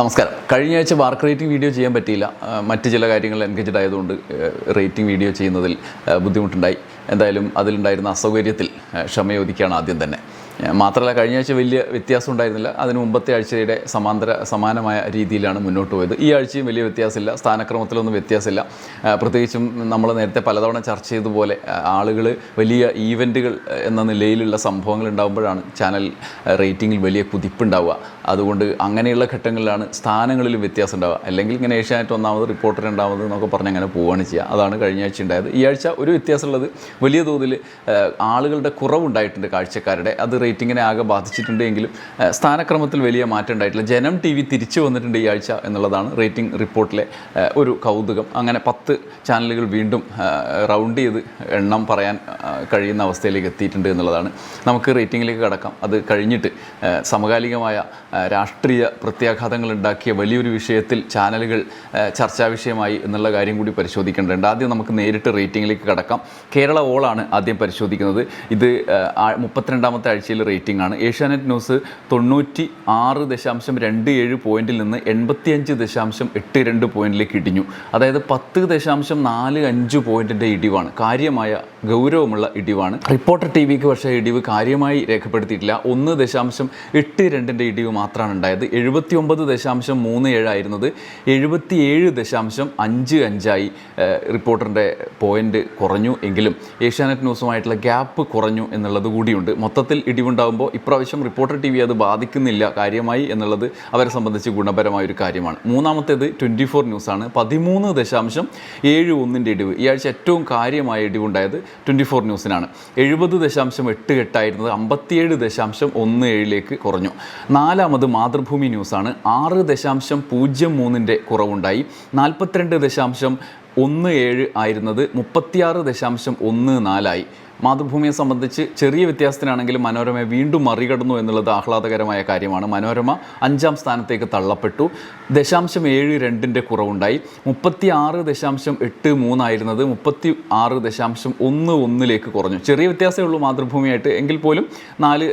നമസ്കാരം. കഴിഞ്ഞ ആഴ്ച വാർക്ക് റേറ്റിംഗ് വീഡിയോ ചെയ്യാൻ പറ്റിയില്ല. മറ്റ് ചില കാര്യങ്ങൾ എൻഗേജഡ് ആയതുകൊണ്ട് റേറ്റിംഗ് വീഡിയോ ചെയ്യുന്നതിൽ ബുദ്ധിമുട്ടുണ്ടായി. എന്തായാലും അതിലുണ്ടായിരുന്ന അസൗകര്യത്തിൽ ക്ഷമയോദിക്കുകയാണ് ആദ്യം തന്നെ. മാത്രമല്ല കഴിഞ്ഞ ആഴ്ച വലിയ വ്യത്യാസം ഉണ്ടായിരുന്നില്ല. അതിന് മുമ്പത്തെ ആഴ്ചയുടെ സമാന്തര സമാനമായ രീതിയിലാണ് മുന്നോട്ട് പോയത്. ഈ ആഴ്ചയും വലിയ വ്യത്യാസമില്ല. സ്ഥാനക്രമത്തിലൊന്നും വ്യത്യാസമില്ല. പ്രത്യേകിച്ചും നമ്മൾ നേരത്തെ പലതവണ ചർച്ച ചെയ്തതുപോലെ ആളുകൾ വലിയ ഈവന്റുകൾ എന്ന നിലയിലുള്ള സംഭവങ്ങൾ ഉണ്ടാകുമ്പോഴാണ് ചാനൽ റേറ്റിങ്ങിൽ വലിയ കുതിപ്പുണ്ടാവുക. അതുകൊണ്ട് അങ്ങനെയുള്ള ഘട്ടങ്ങളിലാണ് സ്ഥാനങ്ങളിൽ വ്യത്യാസം ഉണ്ടാവുക. അല്ലെങ്കിൽ ഇങ്ങനെ ഏഷ്യാനെറ്റ് ഒന്നാമത് റിപ്പോർട്ടർ രണ്ടാമത് എന്നൊക്കെ പറഞ്ഞ് അങ്ങനെ പോവുകയാണ് ചെയ്യുക. അതാണ് കഴിഞ്ഞ ആഴ്ച ഉണ്ടായത്. ഈ ആഴ്ച ഒരു വ്യത്യാസമുള്ളത് വലിയ തോതിൽ ആളുകളുടെ കുറവുണ്ടായിട്ടുണ്ട് കാഴ്ചക്കാരുടെ. അത് റേറ്റിങ്ങിനെ ആകെ ബാധിച്ചിട്ടുണ്ട് എങ്കിലും സ്ഥാനക്രമത്തിൽ വലിയ മാറ്റം ഉണ്ടായിട്ടില്ല. ജനം ടി വി തിരിച്ചു വന്നിട്ടുണ്ട് ഈ ആഴ്ച എന്നുള്ളതാണ് റേറ്റിംഗ് റിപ്പോർട്ടിലെ ഒരു കൗതുകം. അങ്ങനെ പത്ത് ചാനലുകൾ വീണ്ടും റൗണ്ട് ചെയ്ത് എണ്ണം പറയാൻ കഴിയുന്ന അവസ്ഥയിലേക്ക് എത്തിയിട്ടുണ്ട് എന്നുള്ളതാണ്. നമുക്ക് റേറ്റിങ്ങിലേക്ക് കടക്കാം. അത് കഴിഞ്ഞിട്ട് സമകാലികമായ രാഷ്ട്രീയ പ്രത്യാഘാതങ്ങൾ ഉണ്ടാക്കിയ വലിയൊരു വിഷയത്തിൽ ചാനലുകൾ ചർച്ചാ വിഷയമായി എന്നുള്ള കാര്യം കൂടി പരിശോധിക്കേണ്ടതുണ്ട്. ആദ്യം നമുക്ക് നേരിട്ട് റേറ്റിങ്ങിലേക്ക് കടക്കാം. കേരള ഓളാണ് ആദ്യം പരിശോധിക്കുന്നത്. ഇത് മുപ്പത്തിരണ്ടാമത്തെ മുപ്പത്തിരണ്ടാമത്തെ ആഴ്ചയിലെ റേറ്റിംഗ് ആണ്. ഏഷ്യാനെറ്റ് ന്യൂസ് തൊണ്ണൂറ്റി ആറ് ദശാംശം രണ്ട് ഏഴ് പോയിന്റിൽ നിന്ന് എൺപത്തിയഞ്ച് ദശാംശം എട്ട് രണ്ട് പോയിന്റിലേക്ക് ഇടിഞ്ഞു. അതായത് പത്ത് ദശാംശം നാല് അഞ്ച് പോയിന്റിന്റെ ഇടിവാണ്. കാര്യമായ ഗൗരവമുള്ള ഇടിവാണ്. റിപ്പോർട്ടർ ടി വിക്ക് പക്ഷേ ഇടിവ് കാര്യമായി രേഖപ്പെടുത്തിയിട്ടില്ല. ഒന്ന് ദശാംശം എട്ട് രണ്ടിന്റെ ഇടിവ് മാത്രമാണ് ഉണ്ടായത്. എഴുപത്തി ഒമ്പത് ദശാംശം മൂന്ന് ഏഴായിരുന്നത് എഴുപത്തി ഏഴ് ദശാംശം അഞ്ച് അഞ്ചായി റിപ്പോർട്ടറിന്റെ പോയിന്റ് കുറഞ്ഞു എങ്കിലും ഏഷ്യാനെറ്റ് ന്യൂസുമായിട്ടുള്ള ഗ്യാപ്പ് കുറഞ്ഞു എന്നുള്ളത് കൂടിയുണ്ട്. മൊത്തത്തിൽ ഇടിവുണ്ടാകുമ്പോൾ ഇപ്രാവശ്യം റിപ്പോർട്ടർ ടി അത് ബാധിക്കുന്നില്ല കാര്യമായി എന്നുള്ളത് അവരെ സംബന്ധിച്ച് ഗുണപരമായ ഒരു കാര്യമാണ്. മൂന്നാമത്തേത് ട്വന്റി ഫോർ ന്യൂസാണ്. പതിമൂന്ന് ദശാംശം ഏഴ് ഒന്നിന്റെ ഇടിവ്. ഈ ആഴ്ച ഏറ്റവും കാര്യമായ ഇടിവുണ്ടായത് ട്വന്റി ഫോർ ന്യൂസിനാണ്. എഴുപത് ദശാംശം എട്ട് എട്ടായിരുന്നത് അമ്പത്തിയേഴ് ദശാംശം ഒന്ന് ഏഴിലേക്ക് കുറഞ്ഞു. നാലാമത് മാതൃഭൂമി ന്യൂസാണ്. ആറ് ദശാംശം പൂജ്യം മൂന്നിന്റെ കുറവുണ്ടായി. നാൽപ്പത്തിരണ്ട് ദശാംശം ഒന്ന് ഏഴ് ആയിരുന്നത് മുപ്പത്തിയാറ് ദശാംശം ഒന്ന് നാലായി. മാതൃഭൂമിയെ സംബന്ധിച്ച് ചെറിയ വ്യത്യാസത്തിനാണെങ്കിലും മനോരമയെ വീണ്ടും മറികടന്നു എന്നുള്ളത് ആഹ്ലാദകരമായ കാര്യമാണ്. മനോരമ അഞ്ചാം സ്ഥാനത്തേക്ക് തള്ളപ്പെട്ടു. ദശാംശം ഏഴ് രണ്ടിന്റെ കുറവുണ്ടായി. മുപ്പത്തി ആറ് ദശാംശം എട്ട് മൂന്നായിരുന്നത് മുപ്പത്തി ആറ് ദശാംശം ഒന്ന് ഒന്നിലേക്ക് കുറഞ്ഞു. ചെറിയ വ്യത്യാസമേ ഉള്ളൂ മാതൃഭൂമിയായിട്ട്. എങ്കിൽ പോലും നാല്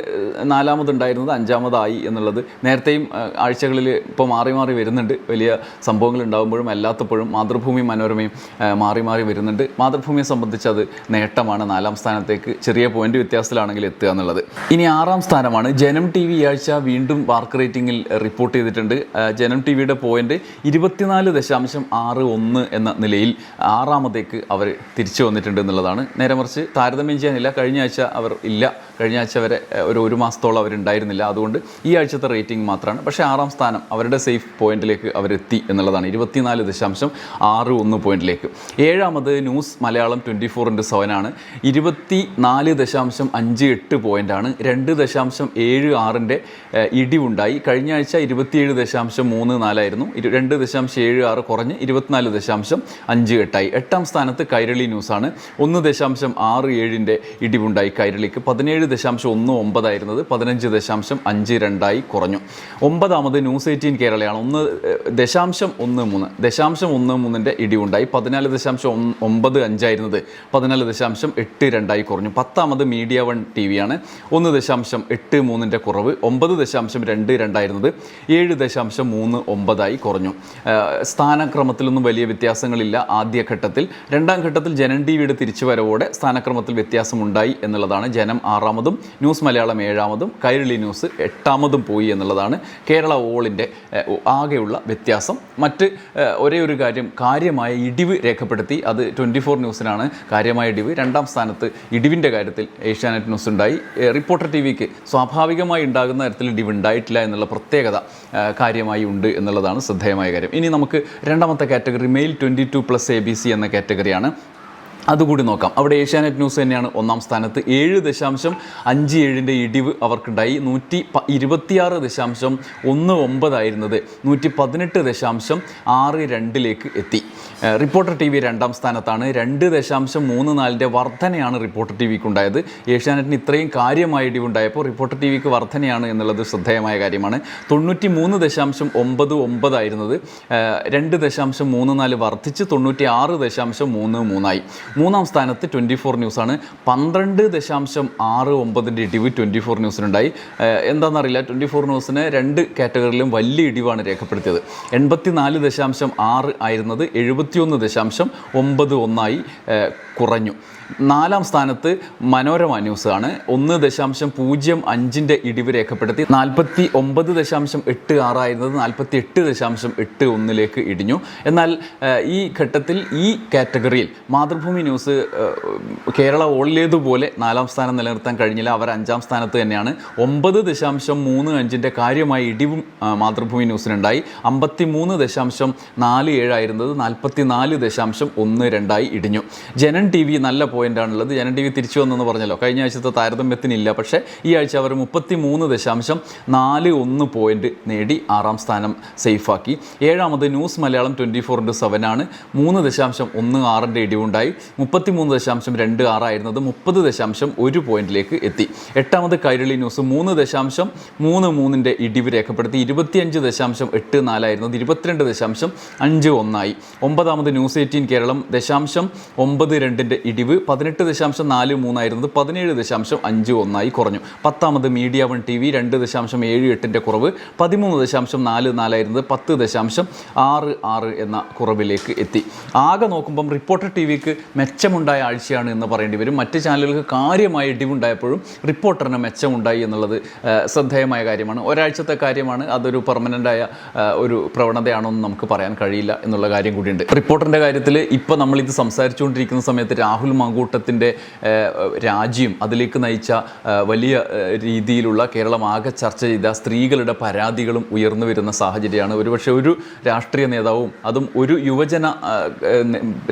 നാലാമതുണ്ടായിരുന്നത് അഞ്ചാമതായി എന്നുള്ളത് നേരത്തെയും ആഴ്ചകളിൽ ഇപ്പോൾ മാറി മാറി വരുന്നുണ്ട്. വലിയ സംഭവങ്ങൾ ഉണ്ടാകുമ്പോഴും അല്ലാത്തപ്പോഴും മാതൃഭൂമി മനോരമയും മാറി മാറി വരുന്നുണ്ട്. മാതൃഭൂമിയെ സംബന്ധിച്ച് അത് നേട്ടമാണ് നാലാം സ്ഥാനത്തേക്ക് ചെറിയ പോയിന്റ് വ്യത്യാസത്തിലാണെങ്കിൽ എത്തുക എന്നുള്ളത്. ഇനി ആറാം സ്ഥാനമാണ്. ജനം ടി വി ആഴ്ച വീണ്ടും വാർക്ക് റേറ്റിംഗിൽ റിപ്പോർട്ട് ചെയ്തിട്ടുണ്ട്. ജനം ടി വിയുടെ പോയിന്റ് ഇരുപത്തിനാല് ദശാംശം ആറ് ഒന്ന് എന്ന നിലയിൽ ആറാമതേക്ക് അവർ തിരിച്ചു വന്നിട്ടുണ്ട് എന്നുള്ളതാണ്. നേരെ മറിച്ച് താരതമ്യം ചെയ്യാനില്ല. കഴിഞ്ഞ ആഴ്ച അവർ ഇല്ല. കഴിഞ്ഞ ആഴ്ച വരെ ഒരു ഒരു മാസത്തോളം അവരുണ്ടായിരുന്നില്ല അതുകൊണ്ട് ഈ ആഴ്ചത്തെ റേറ്റിംഗ് മാത്രമാണ്. പക്ഷേ ആറാം സ്ഥാനം അവരുടെ സേഫ് പോയിന്റിലേക്ക് അവരെത്തി എന്നുള്ളതാണ്. ഇരുപത്തിനാല് ദശാംശം ആറ് ഒന്ന് പോയിന്റിലേക്ക്. ഏഴാമത് news Malayalam twenty four into സെവനാണ് ആണ്. ഇരുപത്തി നാല് ദശാംശം അഞ്ച് എട്ട് പോയിന്റാണ് രണ്ട് ദശാംശം ഏഴ് ആറിന്റെ ഇടിവുണ്ടായി. കഴിഞ്ഞ ആഴ്ച ഇരുപത്തിയേഴ് ദശാംശം മൂന്ന് നാലായിരുന്നു. രണ്ട് ദശാംശം ഏഴ് ആറ് കുറഞ്ഞ് ഇരുപത്തിനാല് ദശാംശം അഞ്ച് എട്ടായി. എട്ടാം സ്ഥാനത്ത് കൈരളി ന്യൂസാണ്. ഒന്ന് ദശാംശം ആറ് ഏഴിന്റെ ഇടിവുണ്ടായി കൈരളിക്ക്. പതിനേഴ് ദശാംശം ഒന്ന് ഒമ്പതായിരുന്നത്. പതിനഞ്ച് ദശാംശം അഞ്ച് രണ്ടായി കുറഞ്ഞു. ഒമ്പതാമത് ന്യൂസ് എയ്റ്റീൻ കേരളയാണ്. ഒന്ന് ദശാംശം ഒന്ന് മൂന്ന്. ദശാംശം ഒന്ന് മൂന്നിന്റെ ഇടിവുണ്ടായി. പതിനാല് ദശാംശം ഒമ്പത് അഞ്ചായിരുന്നത്. പതിനാല് ദശാംശം എട്ട് രണ്ടായി കുറഞ്ഞു. പത്താമത് മീഡിയ വൺ ടി ആണ്. ഒന്ന് ദശാംശം എട്ട് മൂന്നിന്റെ കുറവ് ഒമ്പത് ദശാംശം രണ്ട് രണ്ടായിരുന്നത് ഏഴ് ദശാംശം മൂന്ന് ഒമ്പതായി കുറഞ്ഞു. സ്ഥാനക്രമത്തിലൊന്നും വലിയ വ്യത്യാസങ്ങളില്ല ആദ്യഘട്ടത്തിൽ. രണ്ടാം ഘട്ടത്തിൽ ജനം ടി വിയുടെ തിരിച്ചുവരവോടെ സ്ഥാനക്രമത്തിൽ വ്യത്യാസമുണ്ടായി എന്നുള്ളതാണ് ജനം ആറാമതും ന്യൂസ് മലയാളം ഏഴാമതും കൈരളി ന്യൂസ് എട്ടാമതും പോയി എന്നുള്ളതാണ് കേരള ഓളിന്റെ ആകെയുള്ള വ്യത്യാസം. മറ്റ് ഒരേ ഒരു കാര്യം കാര്യമായ ഇടിവ് രേഖപ്പെടുത്തി. അത് ട്വന്റി ഫോർ ന്യൂസിനാണ് കാര്യമായ ഇടിവ്. രണ്ടാം സ്ഥാനത്ത് ഇടിവിന്റെ കാര്യത്തിൽ ഏഷ്യാനെറ്റ് ന്യൂസ് ഉണ്ടായി റിപ്പോർട്ടർ ടി വിക്ക് സ്വാഭാവികമായി ഉണ്ടാകുന്ന തരത്തിൽ ഇടിവ് ഉണ്ടായിട്ടില്ല എന്നുള്ള പ്രത്യേകത കാര്യമായി ഉണ്ട് എന്നുള്ളതാണ് ശ്രദ്ധേയമായ കാര്യം. ഇനി നമുക്ക് രണ്ടാമത്തെ category male twenty two plus A B C എന്ന കാറ്റഗറിയാണ് അതുകൂടി നോക്കാം. അവിടെ ഏഷ്യാനെറ്റ് ന്യൂസ് തന്നെയാണ്. ഒന്നാം സ്ഥാനത്ത് ഏഴ് ദശാംശം അഞ്ച് ഏഴിന്റെ ഇടിവ് അവർക്കുണ്ടായി. നൂറ്റി ഇരുപത്തിയാറ് ദശാംശം ഒന്ന് ഒമ്പതായിരുന്നത് നൂറ്റി പതിനെട്ട് ദശാംശം ആറ് രണ്ടിലേക്ക് എത്തി. റിപ്പോർട്ടർ ടി വി രണ്ടാം സ്ഥാനത്താണ്. രണ്ട് ദശാംശം മൂന്ന് നാലിന്റെ വർധനയാണ് റിപ്പോർട്ടർ ടി വിക്ക് ഉണ്ടായത്. ഏഷ്യാനെറ്റിന് ഇത്രയും കാര്യമായ ഇടിവുണ്ടായപ്പോൾ റിപ്പോർട്ടർ ടി വിക്ക് വർധനയാണ് എന്നുള്ളത് ശ്രദ്ധേയമായ കാര്യമാണ്. തൊണ്ണൂറ്റി മൂന്ന് ദശാംശം ഒമ്പത് ഒമ്പതായിരുന്നത് രണ്ട് ദശാംശം മൂന്ന് നാല് വർദ്ധിച്ച് തൊണ്ണൂറ്റി ആറ് ദശാംശം മൂന്ന് മൂന്നായി. മൂന്നാം സ്ഥാനത്ത് ട്വന്റി ഫോർ ന്യൂസാണ്. പന്ത്രണ്ട് ദശാംശം ആറ് ഒമ്പതിന്റെ ഇടിവ് ട്വന്റി ഫോർ ന്യൂസിനുണ്ടായി. എന്താണെന്നറിയില്ല ട്വന്റി ഫോർ ന്യൂസിന് രണ്ട് കാറ്റഗറിയിലും വലിയ ഇടിവാണ് രേഖപ്പെടുത്തിയത്. എൺപത്തി നാല് ദശാംശം ആറ് ആയിരുന്നത് എഴുപത്തിയൊന്ന് ദശാംശം ഒമ്പത് ഒന്നായി കുറഞ്ഞു. നാലാം സ്ഥാനത്ത് മനോരമ ന്യൂസ് ആണ് ഒന്ന് ദശാംശം പൂജ്യം അഞ്ചിന്റെ ഇടിവ് രേഖപ്പെടുത്തി. നാൽപ്പത്തി ഒമ്പത് ദശാംശം എട്ട് ആറായിരുന്നത് നാൽപ്പത്തി എട്ട് ദശാംശം എട്ട് ഒന്നിലേക്ക് ഇടിഞ്ഞു. എന്നാൽ ഈ ഘട്ടത്തിൽ ഈ കാറ്റഗറിയിൽ മാതൃഭൂമി ന്യൂസ് കേരള ഓളിലേതുപോലെ നാലാം സ്ഥാനം നിലനിർത്താൻ കഴിഞ്ഞില്ല. അവർ അഞ്ചാം സ്ഥാനത്ത് തന്നെയാണ്. ഒമ്പത് ദശാംശം മൂന്ന് അഞ്ചിന്റെ കാര്യമായ ഇടിവും മാതൃഭൂമി ന്യൂസിനുണ്ടായി. അമ്പത്തി മൂന്ന് ദശാംശം നാല് ഏഴായിരുന്നത് നാൽപ്പത്തി നാല് ദശാംശം ഒന്ന് രണ്ടായി ഇടിഞ്ഞു. ജനൻ ടി വി നല്ല പോയിന്റാണുള്ളത്. ജനൻ ടി വി തിരിച്ചു വന്നെന്ന് പറഞ്ഞല്ലോ. കഴിഞ്ഞ ആഴ്ചത്തെ താരതമ്യത്തിനില്ല. പക്ഷേ ഈ ആഴ്ച അവർ മുപ്പത്തി മൂന്ന് ദശാംശം നാല് ഒന്ന് പോയിന്റ് നേടി ആറാം സ്ഥാനം സേഫാക്കി. ഏഴാമത് news Malayalam twenty four into seven ആണ് മൂന്ന് ദശാംശം ഒന്ന് ആറിന്റെ ഇടിവുണ്ടായി. മുപ്പത്തി മൂന്ന് ദശാംശം രണ്ട് ആറായിരുന്നത് മുപ്പത് ദശാംശം ഒരു പോയിന്റിലേക്ക് എത്തി. എട്ടാമത് കൈരളി ന്യൂസ് മൂന്ന് ദശാംശം മൂന്ന് മൂന്നിന്റെ ഇടിവ് രേഖപ്പെടുത്തി. ഇരുപത്തിയഞ്ച് ദശാംശം എട്ട് നാലായിരുന്നത് ഇരുപത്തിരണ്ട് ദശാംശം അഞ്ച് ഒന്നായി. ഒമ്പതാമത് ന്യൂസ് എയ്റ്റീൻ കേരളം ദശാംശം ഒമ്പത് രണ്ടിന്റെ ഇടിവ് പതിനെട്ട് ദശാംശം നാല് മൂന്നായിരുന്നത് പതിനേഴ് ദശാംശം അഞ്ച് ഒന്നായി കുറഞ്ഞു. പത്താമത് മീഡിയ വൺ ടി വി രണ്ട് ദശാംശം ഏഴ് എട്ടിന്റെ കുറവ് പതിമൂന്ന് ദശാംശം നാല് നാലായിരുന്നത് പത്ത് ദശാംശം ആറ് ആറ് എന്ന കുറവിലേക്ക് എത്തി. ആകെ നോക്കുമ്പം റിപ്പോർട്ടർ ടി വിക്ക് മെച്ചമുണ്ടായ ആഴ്ചയാണ് എന്ന് പറയേണ്ടി വരും. മറ്റ് ചാനലുകൾക്ക് കാര്യമായ ഇടിവുണ്ടായപ്പോഴും റിപ്പോർട്ടറിന് മെച്ചമുണ്ടായി എന്നുള്ളത് ശ്രദ്ധേയമായ കാര്യമാണ്. ഒരാഴ്ചത്തെ കാര്യമാണ്. അതൊരു പെർമനന്റായ ഒരു പ്രവണതയാണോ എന്ന് നമുക്ക് പറയാൻ കഴിയില്ല എന്നുള്ള കാര്യം കൂടിയുണ്ട്. റിപ്പോർട്ടറിന്റെ കാര്യത്തിൽ ഇപ്പോൾ നമ്മളിത് സംസാരിച്ചുകൊണ്ടിരിക്കുന്ന സമയത്ത് രാഹുൽ മാങ്കൂട്ടത്തിന്റെ രാജ്യം അതിലേക്ക് നയിച്ച വലിയ രീതിയിലുള്ള കേരളം ആകെ ചർച്ച ചെയ്ത സ്ത്രീകളുടെ പരാതികളും ഉയർന്നു വരുന്ന സാഹചര്യമാണ്. ഒരുപക്ഷെ ഒരു രാഷ്ട്രീയ നേതാവും അതും ഒരു യുവജന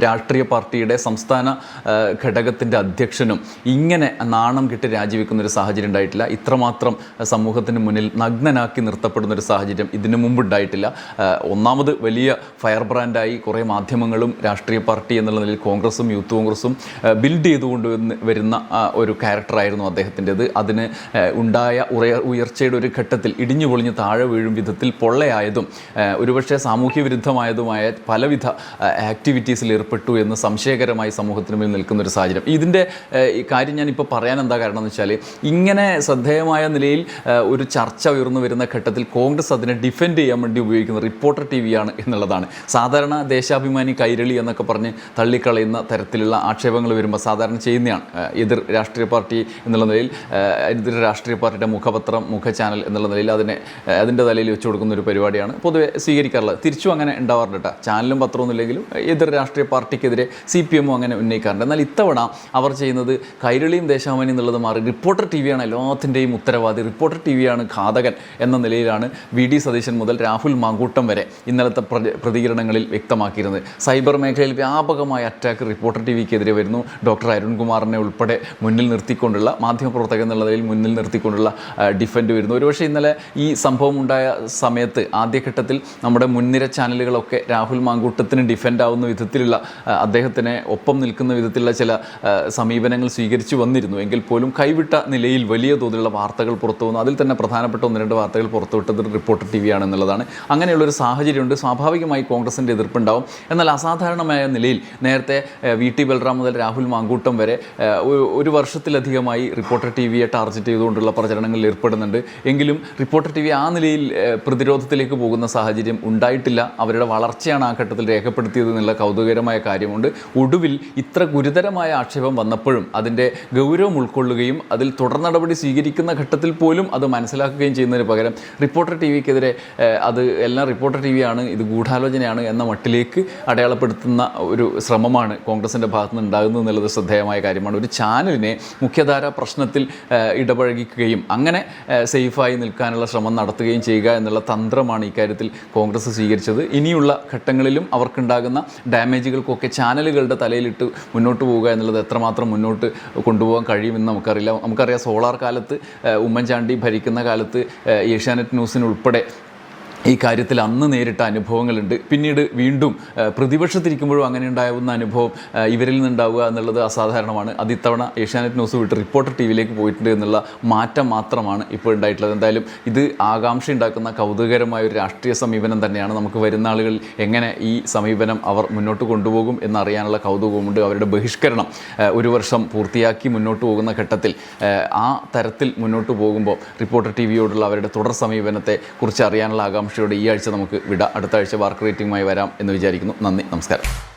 രാഷ്ട്രീയ പാർട്ടിയുടെ സംസ്ഥാന ആ, ഘടകത്തിന്റെ അധ്യക്ഷനും ഇങ്ങനെ നാണം കെട്ട് രാജിവെക്കുന്ന ഒരു സാഹചര്യം ഉണ്ടായിട്ടില്ല. ഇത്രമാത്രം സമൂഹത്തിന് മുന്നിൽ നഗ്നനാക്കി നിർത്തപ്പെടുന്ന ഒരു സാഹചര്യം ഇതിനു മുമ്പ് ഉണ്ടായിട്ടില്ല. ഒന്നാമത് വലിയ ഫയർ ബ്രാൻഡായി കുറേ മാധ്യമങ്ങളും രാഷ്ട്രീയ പാർട്ടി എന്നുള്ള നിലയിൽ കോൺഗ്രസും യൂത്ത് കോൺഗ്രസും ബിൽഡ് ചെയ്തുകൊണ്ട് വരുന്ന ഒരു ക്യാരക്ടറായിരുന്നു അദ്ദേഹത്തിന്റെത്. അതിന് ഉണ്ടായ ഉറയ ഉയർച്ചയുടെ ഒരു ഘട്ടത്തിൽ ഇടിഞ്ഞു പൊളിഞ്ഞ് താഴെ വീഴും വിധത്തിൽ പൊള്ളയായതും ഒരുപക്ഷെ സാമൂഹ്യ വിരുദ്ധമായതുമായ പലവിധ ആക്ടിവിറ്റീസിൽ ഏർപ്പെട്ടു എന്ന് സംശയകരമായി സമൂഹത്തിന് മുന്നിൽ നിൽക്കുന്ന ഒരു സാഹചര്യം ഇതിന്റെ കാര്യം ഞാനിപ്പോൾ പറയാൻ എന്താ കാരണം എന്ന് വെച്ചാൽ ഇങ്ങനെ ശ്രദ്ധേയമായ നിലയിൽ ഒരു ചർച്ച ഉയർന്നു വരുന്ന ഘട്ടത്തിൽ കോൺഗ്രസ് അതിനെ ഡിഫെൻഡ് ചെയ്യാൻ വേണ്ടി ഉപയോഗിക്കുന്ന റിപ്പോർട്ടർ ടി വിയാണ് എന്നുള്ളതാണ്. സാധാരണ ദേശാഭിമാനി കൈരളി എന്നൊക്കെ പറഞ്ഞ് തള്ളിക്കളയുന്ന തരത്തിലുള്ള ആക്ഷേപങ്ങൾ വരുമ്പോൾ സാധാരണ ചെയ്യുന്നതാണ് എതിർ രാഷ്ട്രീയ പാർട്ടി എന്നുള്ള നിലയിൽ എതിർ രാഷ്ട്രീയ പാർട്ടിയുടെ മുഖപത്രം മുഖ ചാനൽ എന്നുള്ള നിലയിൽ അതിനെ അതിന്റെ തലയിൽ വെച്ച് കൊടുക്കുന്ന ഒരു പരിപാടിയാണ് പൊതുവെ സ്വീകരിക്കാറുള്ളത്. തിരിച്ചും അങ്ങനെ ഉണ്ടാവാറുണ്ട് കേട്ടോ ചാനലും പത്രവും ഇല്ലെങ്കിലും എതിർ രാഷ്ട്രീയ പാർട്ടിക്കെതിരെ സി പി എമ്മും അങ്ങനെ ഉന്നയിക്കാറുണ്ട്. എന്നാൽ ഇത്തവണ അവർ ചെയ്യുന്നത് കൈരളിയും ദേശാമനി എന്നുള്ളത് മാറി റിപ്പോർട്ടർ ടി വിയാണ് എല്ലാത്തിന്റെയും ഉത്തരവാദി. റിപ്പോർട്ടർ ടി വിയാണ് ഘാതകൻ എന്ന നിലയിലാണ് വി ഡി സതീശൻ മുതൽ രാഹുൽ മാങ്കൂട്ടം വരെ ഇന്നലത്തെ പ്രതികരണങ്ങളിൽ വ്യക്തമാക്കിയിരുന്നത്. സൈബർ മേഖലയിൽ വ്യാപകമായ അറ്റാക്ക് റിപ്പോർട്ടർ ടി വിക്കെതിരെ വരുന്നു. ഡോക്ടർ അരുൺകുമാറിനെ ഉൾപ്പെടെ മുന്നിൽ നിർത്തിക്കൊണ്ടുള്ള മാധ്യമപ്രവർത്തകൻ എന്നുള്ള നിലയിൽ മുന്നിൽ നിർത്തിക്കൊണ്ടുള്ള ഡിഫൻഡ് വരുന്നു. ഒരുപക്ഷെ ഇന്നലെ ഈ സംഭവം ഉണ്ടായ സമയത്ത് ആദ്യഘട്ടത്തിൽ നമ്മുടെ മുൻനിര ചാനലുകളൊക്കെ രാഹുൽ മാങ്കൂട്ടത്തിന് ഡിഫൻഡ് ആവുന്ന വിധത്തിലുള്ള അദ്ദേഹത്തിനെ ഒപ്പം നിൽക്കുന്ന വിധത്തിലുള്ള ചില സമീപനങ്ങൾ സ്വീകരിച്ചു വന്നിരുന്നു. എങ്കിൽ പോലും കൈവിട്ട നിലയിൽ വലിയ തോതിലുള്ള വാർത്തകൾ പുറത്തു വന്നു. അതിൽ തന്നെ പ്രധാനപ്പെട്ട ഒന്ന് രണ്ട് വാർത്തകൾ പുറത്തുവിട്ടത് റിപ്പോർട്ടർ ടി വിയാണ് എന്നുള്ളതാണ് അങ്ങനെയുള്ളൊരു സാഹചര്യമുണ്ട്. സ്വാഭാവികമായി കോൺഗ്രസിന്റെ എതിർപ്പുണ്ടാവും. എന്നാൽ അസാധാരണമായ നിലയിൽ നേരത്തെ വി ടി ബൽറാം മുതൽ രാഹുൽ മാങ്കൂട്ടം വരെ ഒരു- ഒരു വർഷത്തിലധികമായി റിപ്പോർട്ടർ ടി വിയെ ടാർഗറ്റ് ചെയ്തുകൊണ്ടുള്ള പ്രചരണങ്ങളിൽ ഏർപ്പെടുന്നുണ്ട്. എങ്കിലും റിപ്പോർട്ടർ ടി വി ആ നിലയിൽ പ്രതിരോധത്തിലേക്ക് പോകുന്ന സാഹചര്യം ഉണ്ടായിട്ടില്ല. അവരുടെ വളർച്ചയാണ് ആ ഘട്ടത്തിൽ രേഖപ്പെടുത്തിയത് എന്നുള്ള കൗതുകകരമായ കാര്യമുണ്ട്. ഒടുവിൽ ഇത്ര ഗുരുതരമായ ആക്ഷേപം വന്നപ്പോഴും അതിന്റെ ഗൗരവം ഉൾക്കൊള്ളുകയും അതിൽ തുടർ നടപടി സ്വീകരിക്കുന്ന ഘട്ടത്തിൽ പോലും അത് മനസ്സിലാക്കുകയും ചെയ്യുന്നതിന് പകരം റിപ്പോർട്ടർ ടി വിക്കെതിരെ അത് എല്ലാം റിപ്പോർട്ടർ ടി വിയാണ് ഇത് ഗൂഢാലോചനയാണ് എന്ന മട്ടിലേക്ക് അടയാളപ്പെടുത്തുന്ന ഒരു ശ്രമമാണ് കോൺഗ്രസിന്റെ ഭാഗത്തുനിന്ന് ഉണ്ടാകുന്നത് എന്നുള്ളത് ശ്രദ്ധേയമായ കാര്യമാണ്. ഒരു ചാനലിനെ മുഖ്യധാര പ്രശ്നത്തിൽ ഇടപഴകിക്കുകയും അങ്ങനെ സേഫായി നിൽക്കാനുള്ള ശ്രമം നടത്തുകയും ചെയ്യുക എന്നുള്ള തന്ത്രമാണ് ഇക്കാര്യത്തിൽ കോൺഗ്രസ് സ്വീകരിച്ചത്. ഇനിയുള്ള ഘട്ടങ്ങളിലും അവർക്കുണ്ടാകുന്ന ഡാമേജുകൾക്കൊക്കെ ചാനലുകളുടെ തലയിലിട്ട് മുന്നോട്ട് പോവുക എന്നുള്ളത് എത്രമാത്രം മുന്നോട്ട് കൊണ്ടുപോകാൻ കഴിയുമെന്ന് നമുക്കറിയില്ല. നമുക്കറിയാം സോളാർ കാലത്ത് ഉമ്മൻചാണ്ടി ഭരിക്കുന്ന കാലത്ത് ഏഷ്യാനെറ്റ് ന്യൂസിനുൾപ്പെടെ ഈ കാര്യത്തിൽ അന്ന് നേരിട്ട അനുഭവങ്ങളുണ്ട്. പിന്നീട് വീണ്ടും പ്രതിപക്ഷത്തിരിക്കുമ്പോഴും അങ്ങനെ ഉണ്ടാകുന്ന അനുഭവം ഇവരിൽ നിന്നുണ്ടാവുക എന്നുള്ളത് അസാധാരണമാണ്. അത് ഇത്തവണ ഏഷ്യാനെറ്റ് ന്യൂസ് വിട്ട് റിപ്പോർട്ടർ ടി വിയിലേക്ക് പോയിട്ടുണ്ട് എന്നുള്ള മാറ്റം മാത്രമാണ് ഇപ്പോൾ ഉണ്ടായിട്ടുള്ളത്. എന്തായാലും ഇത് ആകാംക്ഷ ഉണ്ടാക്കുന്ന കൗതുകകരമായ ഒരു രാഷ്ട്രീയ സമീപനം തന്നെയാണ്. നമുക്ക് വരുന്ന ആളുകളിൽ എങ്ങനെ ഈ സമീപനം അവർ മുന്നോട്ട് കൊണ്ടുപോകും എന്നറിയാനുള്ള കൗതുകമുണ്ട് അവരുടെ ബഹിഷ്കരണം ഒരു വർഷം പൂർത്തിയാക്കി മുന്നോട്ട് പോകുന്ന ഘട്ടത്തിൽ ആ, തരത്തിൽ മുന്നോട്ട് പോകുമ്പോൾ റിപ്പോർട്ടർ ടി വിയോടുള്ള അവരുടെ തുടർ സമീപനത്തെ കുറിച്ച് അറിയാനുള്ള ആകാംക്ഷയോടെ ഈ ആഴ്ച നമുക്ക് വിട. അടുത്ത ആഴ്ച വാർക്ക് റേറ്റിംഗുമായി വരാം എന്ന് വിചാരിക്കുന്നു. നന്ദി. നമസ്കാരം.